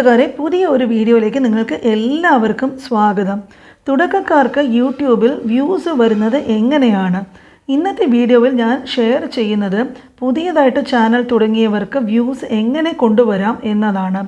കൂട്ടുകാരെ പുതിയ ഒരു വീഡിയോയിലേക്ക് നിങ്ങൾക്ക് എല്ലാവർക്കും സ്വാഗതം. തുടക്കക്കാർക്ക് യൂട്യൂബിൽ വ്യൂസ് വരുന്നത് എങ്ങനെയാണ്? ഇന്നത്തെ വീഡിയോയിൽ ഞാൻ ഷെയർ ചെയ്യുന്നത് പുതിയതായിട്ട് ചാനൽ തുടങ്ങിയവർക്ക് വ്യൂസ് എങ്ങനെ കൊണ്ടുവരാം എന്നതാണ്.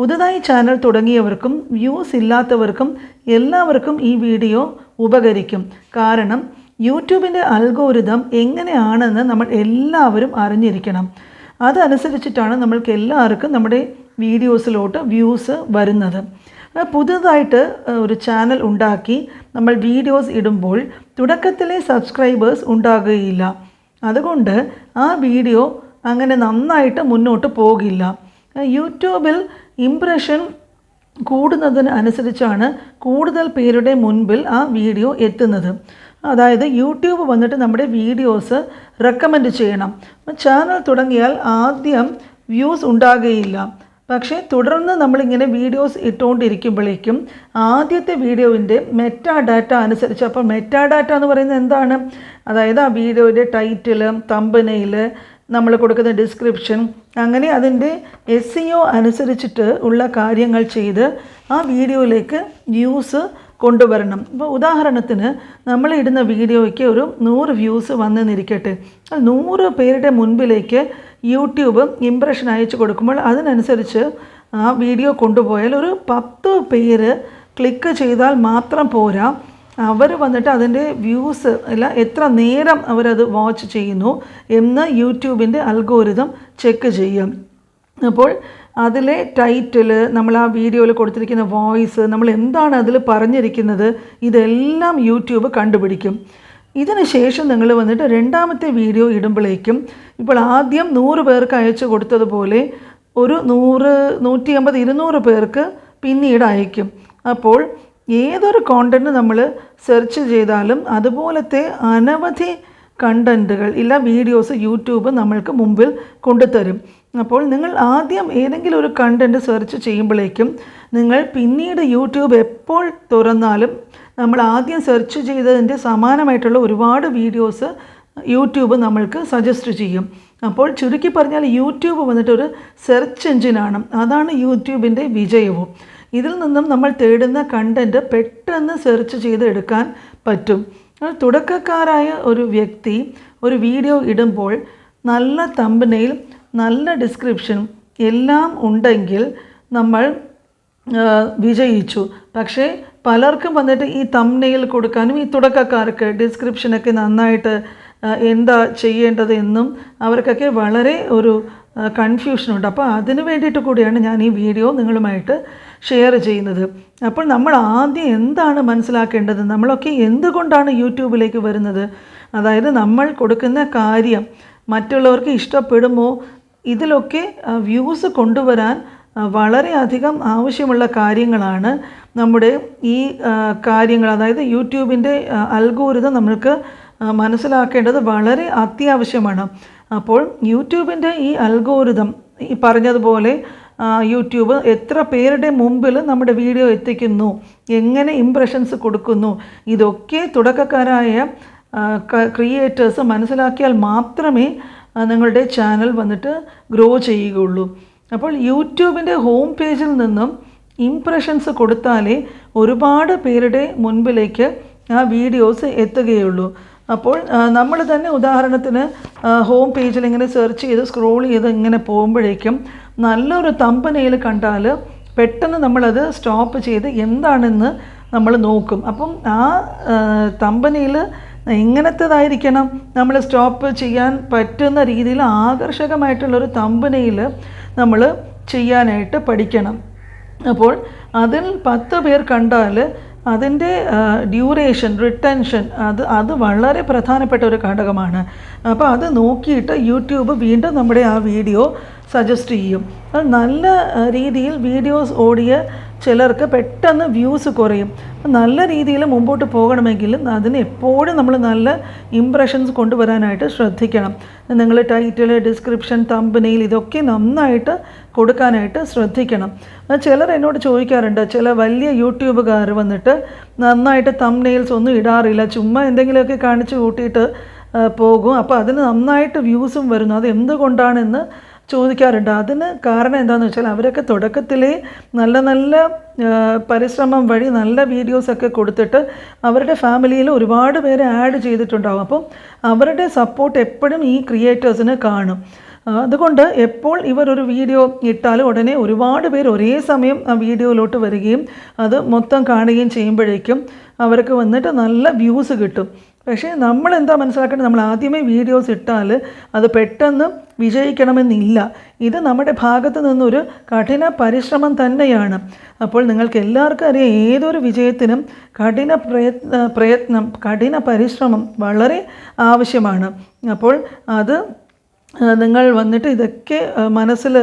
പുതുതായി ചാനൽ തുടങ്ങിയവർക്കും വ്യൂസ് ഇല്ലാത്തവർക്കും എല്ലാവർക്കും ഈ വീഡിയോ ഉപകരിക്കും. കാരണം യൂട്യൂബിന്റെ അൽഗോരിതം എങ്ങനെയാണെന്ന് നമ്മൾ എല്ലാവരും അറിഞ്ഞിരിക്കണം. അതനുസരിച്ചിട്ടാണ് നമ്മൾക്ക് എല്ലാവർക്കും നമ്മുടെ വീഡിയോസിലോട്ട് വ്യൂസ് വരുന്നത്. പുതുതായിട്ട് ഒരു ചാനൽ ഉണ്ടാക്കി നമ്മൾ വീഡിയോസ് ഇടുമ്പോൾ തുടക്കത്തിലെ സബ്സ്ക്രൈബേഴ്സ് ഉണ്ടാകുകയില്ല. അതുകൊണ്ട് ആ വീഡിയോ അങ്ങനെ നന്നായിട്ട് മുന്നോട്ട് പോകില്ല. യൂട്യൂബിൽ ഇംപ്രഷൻ കൂടുന്നതിന് അനുസരിച്ചാണ് കൂടുതൽ പേരുടെ മുൻപിൽ ആ വീഡിയോ എത്തുന്നത്. അതായത് യൂട്യൂബ് വന്നിട്ട് നമ്മുടെ വീഡിയോസ് റെക്കമെൻഡ് ചെയ്യണം. ചാനൽ തുടങ്ങിയാൽ ആദ്യം വ്യൂസ് ഉണ്ടാകുകയില്ല. പക്ഷേ തുടർന്ന് നമ്മളിങ്ങനെ വീഡിയോസ് ഇട്ടുകൊണ്ടിരിക്കുമ്പോഴേക്കും ആദ്യത്തെ വീഡിയോവിന്റെ മെറ്റാ ഡാറ്റ അനുസരിച്ച് അപ്പോൾ മെറ്റാ ഡാറ്റ എന്ന് പറയുന്നത് എന്താണ്? അതായത് ആ വീഡിയോയുടെ ടൈറ്റിൽ തമ്പനയിൽ നമ്മൾ കൊടുക്കുന്ന ഡിസ്ക്രിപ്ഷൻ അങ്ങനെ അതിന്റെ എസ് സി ഒ അനുസരിച്ചിട്ട് ഉള്ള കാര്യങ്ങൾ ചെയ്ത് ആ വീഡിയോയിലേക്ക് വ്യൂസ് കൊണ്ടുവരണം. ഇപ്പോൾ ഉദാഹരണത്തിന് നമ്മൾ ഇടുന്ന വീഡിയോയ്ക്ക് ഒരു നൂറ് വ്യൂസ് വന്നെന്നിരിക്കട്ടെ നൂറ് പേരുടെ മുൻപിലേക്ക് യൂട്യൂബ് ഇംപ്രഷൻ അയച്ചു കൊടുക്കുമ്പോൾ അതിനനുസരിച്ച് ആ വീഡിയോ കൊണ്ടുപോയാൽ ഒരു പത്ത് പേര് ക്ലിക്ക് ചെയ്താൽ മാത്രം പോരാ. അവർ വന്നിട്ട് അതിന്റെ വ്യൂസ് അല്ല എത്ര നേരം അവരത് വാച്ച് ചെയ്യുന്നു എന്ന് യൂട്യൂബിന്റെ അൽഗോരിതം ചെക്ക് ചെയ്യും. അപ്പോൾ അതിലെ ടൈറ്റിൽ നമ്മൾ ആ വീഡിയോയിൽ കൊടുത്തിരിക്കുന്ന വോയിസ് നമ്മൾ എന്താണ് അതിൽ പറഞ്ഞിരിക്കുന്നത് ഇതെല്ലാം യൂട്യൂബ് കണ്ടുപിടിക്കും. ഇതിന് ശേഷം നിങ്ങൾ വന്നിട്ട് രണ്ടാമത്തെ വീഡിയോ ഇടുമ്പോഴേക്കും ഇപ്പോൾ ആദ്യം നൂറ് പേർക്ക് അയച്ചു കൊടുത്തതുപോലെ ഒരു നൂറ് നൂറ്റി അമ്പത് ഇരുന്നൂറ് പേർക്ക് പിന്നീട് അയക്കും. അപ്പോൾ ഏതൊരു കോണ്ടന്റ് നമ്മൾ സെർച്ച് ചെയ്താലും അതുപോലത്തെ അനവധി കണ്ടന്റുകൾ ഇല്ല വീഡിയോസ് യൂട്യൂബ് നമ്മൾക്ക് മുമ്പിൽ കൊണ്ടുതരും. അപ്പോൾ നിങ്ങൾ ആദ്യം ഏതെങ്കിലും ഒരു കണ്ടന്റ് സെർച്ച് ചെയ്യുമ്പോഴേക്കും നിങ്ങൾ പിന്നീട് യൂട്യൂബ് എപ്പോൾ തുറന്നാലും നമ്മൾ ആദ്യം സെർച്ച് ചെയ്തതിന്റെ സമാനമായിട്ടുള്ള ഒരുപാട് വീഡിയോസ് യൂട്യൂബ് നമ്മൾക്ക് സജസ്റ്റ് ചെയ്യും. അപ്പോൾ ചുരുക്കി പറഞ്ഞാൽ യൂട്യൂബ് വന്നിട്ട് ഒരു സെർച്ച് എഞ്ചിനാണ് അതാണ് യൂട്യൂബിന്റെ വിജയവും. ഇതിൽ നിന്നും നമ്മൾ തേടുന്ന കണ്ടന്റ് പെട്ടെന്ന് സെർച്ച് ചെയ്ത് എടുക്കാൻ പറ്റും തുടക്കക്കാരായ ഒരു വ്യക്തി ഒരു വീഡിയോ ഇടുമ്പോൾ നല്ല തമ്പനയിൽ നല്ല ഡിസ്ക്രിപ്ഷൻ എല്ലാം ഉണ്ടെങ്കിൽ നമ്മൾ വിജയിച്ചു. പക്ഷേ പലർക്കും വന്നിട്ട് ഈ തമ്നെയിൽ കൊടുക്കാനും ഈ തുടക്കക്കാർക്ക് ഡിസ്ക്രിപ്ഷനൊക്കെ നന്നായിട്ട് എന്താ ചെയ്യേണ്ടത് എന്നും അവർക്കൊക്കെ വളരെ ഒരു കൺഫ്യൂഷനുണ്ട് അപ്പോൾ അതിന് വേണ്ടിയിട്ട് കൂടിയാണ് ഞാൻ ഈ വീഡിയോ നിങ്ങളുമായിട്ട് ഷെയർ ചെയ്യുന്നത്. അപ്പോൾ നമ്മൾ ആദ്യം എന്താണ് മനസ്സിലാക്കേണ്ടത്? നമ്മളൊക്കെ എന്തുകൊണ്ടാണ് യൂട്യൂബിലേക്ക് വരുന്നത്? അതായത് നമ്മൾ കൊടുക്കുന്ന കാര്യം മറ്റുള്ളവർക്ക് ഇഷ്ടപ്പെടുമോ? ഇതിലൊക്കെ വ്യൂസ് കൊണ്ടുവരാൻ വളരെയധികം ആവശ്യമുള്ള കാര്യങ്ങളാണ് നമ്മുടെ ഈ കാര്യങ്ങൾ അതായത് യൂട്യൂബിന്റെ അൽഗോരിതം നമ്മൾക്ക് മനസ്സിലാക്കേണ്ടത് വളരെ അത്യാവശ്യമാണ്. അപ്പോൾ യൂട്യൂബിന്റെ ഈ അൽഗോരിതം ഈ പറഞ്ഞതുപോലെ യൂട്യൂബ് എത്ര പേരുടെ മുമ്പിൽ നമ്മുടെ വീഡിയോ എത്തിക്കുന്നു എങ്ങനെ ഇംപ്രഷൻസ് കൊടുക്കുന്നു ഇതൊക്കെ തുടക്കക്കാരായ ക്രിയേറ്റേഴ്സ് മനസ്സിലാക്കിയാൽ മാത്രമേ നിങ്ങളുടെ ചാനൽ വന്നിട്ട് ഗ്രോ ചെയ്യുകയുള്ളൂ. അപ്പോൾ യൂട്യൂബിന്റെ ഹോം പേജിൽ നിന്നും ഇംപ്രഷൻസ് കൊടുത്താലേ ഒരുപാട് പേരുടെ മുൻപിലേക്ക് ആ വീഡിയോസ് എത്തുകയുള്ളൂ. അപ്പോൾ നമ്മൾ തന്നെ ഉദാഹരണത്തിന് ഹോം പേജിൽ ഇങ്ങനെ സെർച്ച് ചെയ്ത് സ്ക്രോൾ ചെയ്ത് ഇങ്ങനെ പോകുമ്പോഴേക്കും നല്ലൊരു തമ്പനയിൽ കണ്ടാൽ പെട്ടെന്ന് നമ്മളത് സ്റ്റോപ്പ് ചെയ്ത് എന്താണെന്ന് നമ്മൾ നോക്കും. അപ്പം ആ തമ്പനയിൽ എങ്ങനത്തേതായിരിക്കണം നമ്മൾ സ്റ്റോപ്പ് ചെയ്യാൻ പറ്റുന്ന രീതിയിൽ ആകർഷകമായിട്ടുള്ളൊരു തമ്പനയിൽ നമ്മൾ ചെയ്യാനായിട്ട് പഠിക്കണം. അപ്പോൾ അതിൽ പത്ത് പേർ കണ്ടാൽ അതിന്റെ ഡ്യൂറേഷൻ റിട്ടൻഷൻ അത് അത് വളരെ പ്രധാനപ്പെട്ട ഒരു ഘടകമാണ്. അപ്പോൾ അത് നോക്കിയിട്ട് യൂട്യൂബ് വീണ്ടും നമ്മുടെ ആ വീഡിയോ സജസ്റ്റ് ചെയ്യും. അത് നല്ല രീതിയിൽ വീഡിയോസ് ഓടിയ ചിലർക്ക് പെട്ടെന്ന് വ്യൂസ് കുറയും. നല്ല രീതിയിൽ മുമ്പോട്ട് പോകണമെങ്കിൽ അതിന് എപ്പോഴും നമ്മൾ നല്ല ഇംപ്രഷൻസ് കൊണ്ടുവരാനായിട്ട് ശ്രദ്ധിക്കണം. നിങ്ങൾ ടൈറ്റിൽ ഡിസ്ക്രിപ്ഷൻ തമ്പനയിൽ ഇതൊക്കെ നന്നായിട്ട് കൊടുക്കാനായിട്ട് ശ്രദ്ധിക്കണം. ചിലർ എന്നോട് ചോദിക്കാറുണ്ട് ചില വലിയ യൂട്യൂബുകാർ വന്നിട്ട് നന്നായിട്ട് തമ്പനെയിൽസ് ഒന്നും ഇടാറില്ല ചുമ്മാ എന്തെങ്കിലുമൊക്കെ കാണിച്ച് കൂട്ടിയിട്ട് പോകും. അപ്പോൾ അതിന് നന്നായിട്ട് വ്യൂസും വരുന്നു. അത് എന്തുകൊണ്ടാണെന്ന് ചോദിക്കാറുണ്ട്. അതിന് കാരണം എന്താണെന്ന് വെച്ചാൽ അവരൊക്കെ തുടക്കത്തിലേ നല്ല നല്ല പരിശ്രമം വഴി നല്ല വീഡിയോസൊക്കെ കൊടുത്തിട്ട് അവരുടെ ഫാമിലിയിൽ ഒരുപാട് പേരെ ആഡ് ചെയ്തിട്ടുണ്ടാകും അപ്പം അവരുടെ സപ്പോർട്ട് എപ്പോഴും ഈ ക്രിയേറ്റേഴ്സിന് കാണും. അതുകൊണ്ട് എപ്പോൾ ഇവർ ഒരു വീഡിയോ ഇട്ടാലും ഉടനെ ഒരുപാട് പേർ ഒരേ സമയം ആ വീഡിയോയിലോട്ട് വരികയും അത് മൊത്തം കാണുകയും ചെയ്യുമ്പോഴേക്കും അവർക്ക് വന്നിട്ട് നല്ല വ്യൂസ് കിട്ടും. പക്ഷേ നമ്മൾ എന്താ മനസ്സിലാക്കേണ്ടത്? നമ്മൾ ആദ്യമേ വീഡിയോസ് ഇട്ടാൽ അത് പെട്ടെന്ന് വിജയിക്കണമെന്നില്ല. ഇത് നമ്മുടെ ഭാഗത്ത് നിന്നൊരു കഠിന പരിശ്രമം തന്നെയാണ്. അപ്പോൾ നിങ്ങൾക്ക് എല്ലാവർക്കും അറിയാം ഏതൊരു വിജയത്തിനും കഠിന പ്രയത്ന പ്രയത്നം കഠിന പരിശ്രമം വളരെ ആവശ്യമാണ്. അപ്പോൾ അത് നിങ്ങൾ വന്നിട്ട് ഇതൊക്കെ മനസ്സിൽ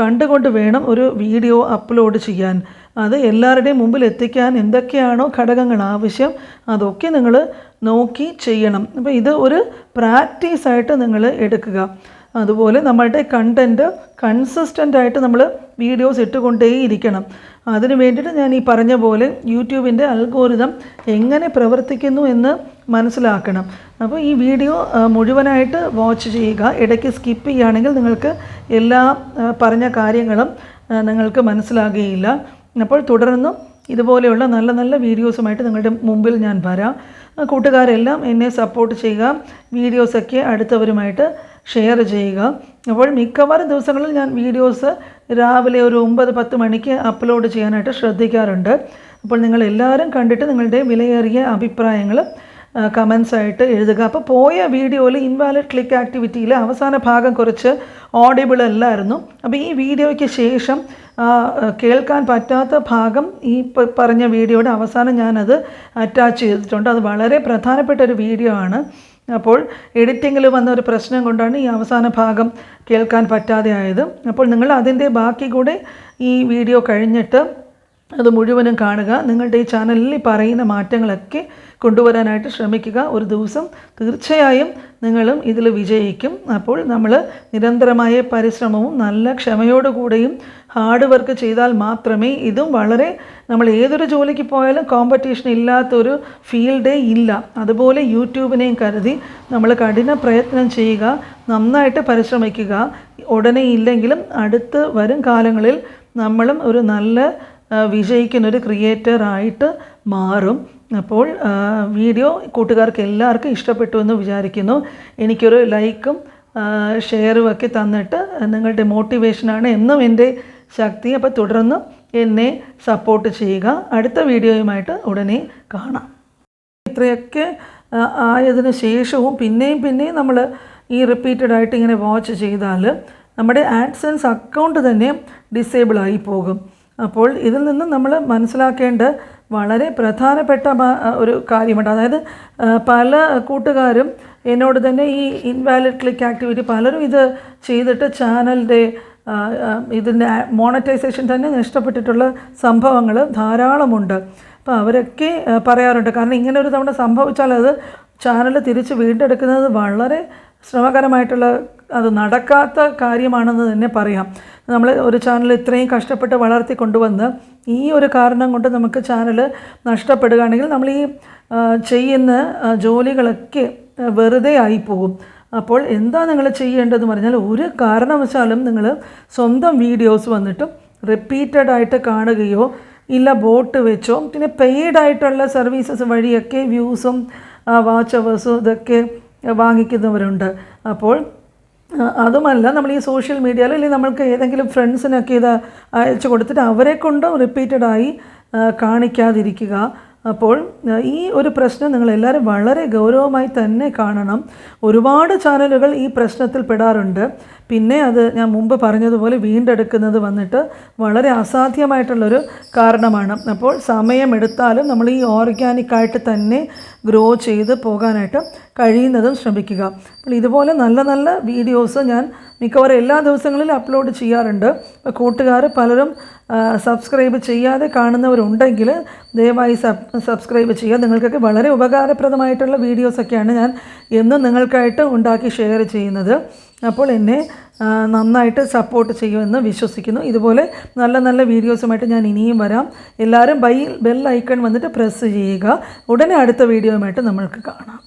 കണ്ടുകൊണ്ട് വേണം ഒരു വീഡിയോ അപ്ലോഡ് ചെയ്യാൻ. അത് എല്ലാവരുടെയും മുമ്പിൽ എത്തിക്കാൻ എന്തൊക്കെയാണോ ഘടകങ്ങൾ ആവശ്യം അതൊക്കെ നിങ്ങൾ നോക്കി ചെയ്യണം. അപ്പോൾ ഇത് ഒരു പ്രാക്ടീസായിട്ട് നിങ്ങൾ എടുക്കുക. അതുപോലെ നമ്മളുടെ കണ്ടന്റ് കൺസിസ്റ്റന്റ് ആയിട്ട് നമ്മൾ വീഡിയോസ് ഇട്ടുകൊണ്ടേയിരിക്കണം അതിന് വേണ്ടിയിട്ട് ഞാൻ ഈ പറഞ്ഞ പോലെ യൂട്യൂബിന്റെ അൽഗോരിതം എങ്ങനെ പ്രവർത്തിക്കുന്നു എന്ന് മനസ്സിലാക്കണം. അപ്പോൾ ഈ വീഡിയോ മുഴുവനായിട്ട് വാച്ച് ചെയ്യുക. ഇടയ്ക്ക് സ്കിപ്പ് ചെയ്യുകയാണെങ്കിൽ നിങ്ങൾക്ക് എല്ലാ പറഞ്ഞ കാര്യങ്ങളും നിങ്ങൾക്ക് മനസ്സിലാകുകയില്ല. അപ്പോൾ തുടർന്നും ഇതുപോലെയുള്ള നല്ല നല്ല വീഡിയോസുമായിട്ട് നിങ്ങളുടെ മുമ്പിൽ ഞാൻ വരാം. കൂട്ടുകാരെല്ലാം എന്നെ സപ്പോർട്ട് ചെയ്യുക വീഡിയോസൊക്കെ അടുത്തവരുമായിട്ട് ഷെയർ ചെയ്യുക. അപ്പോൾ മിക്കവാറും ദിവസങ്ങളിൽ ഞാൻ വീഡിയോസ് രാവിലെ ഒരു ഒമ്പത് പത്ത് മണിക്ക് അപ്ലോഡ് ചെയ്യാനായിട്ട് ശ്രദ്ധിക്കാറുണ്ട്. അപ്പോൾ നിങ്ങൾ എല്ലാവരും കണ്ടിട്ട് നിങ്ങളുടെ വിലയേറിയ അഭിപ്രായങ്ങൾ കമൻസ് ആയിട്ട് എഴുതുക. അപ്പോൾ പോയ വീഡിയോയിൽ ഇൻവാലിഡ് ക്ലിക്ക് ആക്ടിവിറ്റിയിൽ അവസാന ഭാഗം കുറച്ച് ഓഡിബിൾ അല്ലായിരുന്നു. അപ്പോൾ ഈ വീഡിയോയ്ക്ക് ശേഷം കേൾക്കാൻ പറ്റാത്ത ഭാഗം ഈ പറഞ്ഞ വീഡിയോയുടെ അവസാനം ഞാനത് അറ്റാച്ച് ചെയ്തിട്ടുണ്ട്. അത് വളരെ പ്രധാനപ്പെട്ട ഒരു വീഡിയോ ആണ്. അപ്പോൾ എഡിറ്റിങ്ങിൽ വന്ന ഒരു പ്രശ്നം കൊണ്ടാണ് ഈ അവസാന ഭാഗം കേൾക്കാൻ പറ്റാതെ ആയത്. അപ്പോൾ നിങ്ങൾ അതിന്റെ ബാക്കി കൂടെ ഈ വീഡിയോ കഴിഞ്ഞിട്ട് അത് മുഴുവനും കാണുക. നിങ്ങളുടെ ഈ ചാനലിൽ പറയുന്ന മാറ്റങ്ങളൊക്കെ കൊണ്ടുവരാനായിട്ട് ശ്രമിക്കുക. ഒരു ദിവസം തീർച്ചയായും നിങ്ങളും ഇതിൽ വിജയിക്കും. അപ്പോൾ നമ്മൾ നിരന്തരമായ പരിശ്രമവും നല്ല ക്ഷമയോടുകൂടെയും ഹാർഡ് വർക്ക് ചെയ്താൽ മാത്രമേ ഇതും വളരെ നമ്മൾ ഏതൊരു ജോലിക്ക് പോയാലും കോമ്പറ്റീഷൻ ഇല്ലാത്തൊരു ഫീൽഡേ ഇല്ല. അതുപോലെ യൂട്യൂബിനെയും കരുതി നമ്മൾ കഠിന പ്രയത്നം ചെയ്യുക നന്നായിട്ട് പരിശ്രമിക്കുക. ഉടനെ ഇല്ലെങ്കിലും അടുത്ത് വരും കാലങ്ങളിൽ നമ്മളും ഒരു നല്ല വിജയിക്കുന്നൊരു ആയിട്ട് മാറും. അപ്പോൾ വീഡിയോ കൂട്ടുകാർക്ക് എല്ലാവർക്കും ഇഷ്ടപ്പെട്ടു എന്ന് വിചാരിക്കുന്നു. എനിക്കൊരു ലൈക്കും ഷെയറും ഒക്കെ തന്നിട്ട് നിങ്ങളുടെ മോട്ടിവേഷനാണ് എന്നും എന്റെ ശക്തി. അപ്പോൾ തുടർന്ന് എന്നെ സപ്പോർട്ട് ചെയ്യുക. അടുത്ത വീഡിയോയുമായിട്ട് ഉടനെ കാണാം. ഇത്രയൊക്കെ ആയതിനു ശേഷവും പിന്നെയും പിന്നെയും നമ്മൾ ഈ റിപ്പീറ്റഡ് ആയിട്ട് ഇങ്ങനെ വാച്ച് ചെയ്താൽ നമ്മുടെ ആഡ്സൻസ് അക്കൗണ്ട് തന്നെ ഡിസേബിൾ ആയി പോകും. അപ്പോൾ ഇതിൽ നിന്ന് നമ്മൾ മനസ്സിലാക്കേണ്ട വളരെ പ്രധാനപ്പെട്ട ഒരു കാര്യമുണ്ട്. അതായത് പല കൂട്ടുകാരും എന്നോട് തന്നെ ഈ ഇൻവാലിഡ് ക്ലിക്ക് ആക്ടിവിറ്റി പലരും ഇത് ചെയ്തിട്ട് ചാനലിന്റെ ഇതിന്റെ മോണറ്റൈസേഷൻ തന്നെ നഷ്ടപ്പെട്ടിട്ടുള്ള സംഭവങ്ങൾ ധാരാളമുണ്ട്. അപ്പോൾ അവരൊക്കെ പറയാറുണ്ട്. കാരണം ഇങ്ങനെ ഒരു തവണ സംഭവിച്ചാൽ അത് ചാനൽ തിരിച്ച് വീണ്ടെടുക്കുന്നത് വളരെ ശ്രമകരമായിട്ടുള്ള അത് നടക്കാത്ത കാര്യമാണെന്ന് തന്നെ പറയാം. നമ്മൾ ഒരു ചാനൽ ഇത്രയും കഷ്ടപ്പെട്ട് വളർത്തി കൊണ്ടുവന്ന് ഈ ഒരു കാരണം കൊണ്ട് നമുക്ക് ചാനൽ നഷ്ടപ്പെടുകയാണെങ്കിൽ നമ്മൾ ഈ ചെയ്യുന്ന ജോലികളൊക്കെ വെറുതെ ആയിപ്പോകും. അപ്പോൾ എന്താ നിങ്ങൾ ചെയ്യേണ്ടതെന്ന് പറഞ്ഞാൽ ഒരു കാരണവശാലും നിങ്ങൾ സ്വന്തം വീഡിയോസ് വന്നിട്ടും റിപ്പീറ്റഡ് ആയിട്ട് കാണുകയോ ഇല്ല ബോട്ട് വെച്ചോ പിന്നെ പെയ്ഡ് ആയിട്ടുള്ള സർവീസസ് വഴിയൊക്കെ വ്യൂസും വാച്ച് അവേഴ്സും ഇതൊക്കെ വാങ്ങിക്കുന്നവരുണ്ട്. അപ്പോൾ അതുമല്ല നമ്മൾ ഈ സോഷ്യൽ മീഡിയയിൽ അല്ലെങ്കിൽ നമ്മൾക്ക് ഏതെങ്കിലും ഫ്രണ്ട്സിനൊക്കെ ഇത് അയച്ചു കൊടുത്തിട്ട് അവരെ കൊണ്ടും റിപ്പീറ്റഡായി കാണിക്കാതിരിക്കുക. അപ്പോൾ ഈ ഒരു പ്രശ്നം നിങ്ങൾ എല്ലാവരും വളരെ ഗൗരവമായി തന്നെ കാണണം. ഒരുപാട് ചാനലുകൾ ഈ പ്രശ്നത്തിൽ പെടാറുണ്ട്. പിന്നെ അത് ഞാൻ മുമ്പ് പറഞ്ഞതുപോലെ വീണ്ടെടുക്കുന്നത് വന്നിട്ട് വളരെ അസാധ്യമായിട്ടുള്ളൊരു കാരണമാണ്. അപ്പോൾ സമയമെടുത്താലും നമ്മൾ ഈ ഓർഗാനിക്കായിട്ട് തന്നെ ഗ്രോ ചെയ്ത് പോകാനായിട്ട് കഴിയുന്നതും ശ്രമിക്കുക. അപ്പോൾ ഇതുപോലെ നല്ല നല്ല വീഡിയോസ് ഞാൻ മിക്കവാറും എല്ലാ ദിവസങ്ങളിലും അപ്ലോഡ് ചെയ്യാറുണ്ട്. അപ്പോൾ കൂട്ടുകാർ പലരും സബ്സ്ക്രൈബ് ചെയ്യാതെ കാണുന്നവരുണ്ടെങ്കിൽ ദയവായി സബ് സബ്സ്ക്രൈബ് ചെയ്യുക. നിങ്ങൾക്കൊക്കെ വളരെ ഉപകാരപ്രദമായിട്ടുള്ള വീഡിയോസൊക്കെയാണ് ഞാൻ എന്നും നിങ്ങൾക്കായിട്ട് ഉണ്ടാക്കി ഷെയർ ചെയ്യുന്നത്. അപ്പോൾ എന്നെ നന്നായിട്ട് സപ്പോർട്ട് ചെയ്യുമെന്ന് വിശ്വസിക്കുന്നു. ഇതുപോലെ നല്ല നല്ല വീഡിയോസുമായിട്ട് ഞാൻ ഇനിയും വരാം. എല്ലാവരും ബൈ ബെൽ ഐക്കൺ വന്നിട്ട് പ്രസ് ചെയ്യുക. ഉടനെ അടുത്ത വീഡിയോയുമായിട്ട് നമ്മൾക്ക് കാണാം.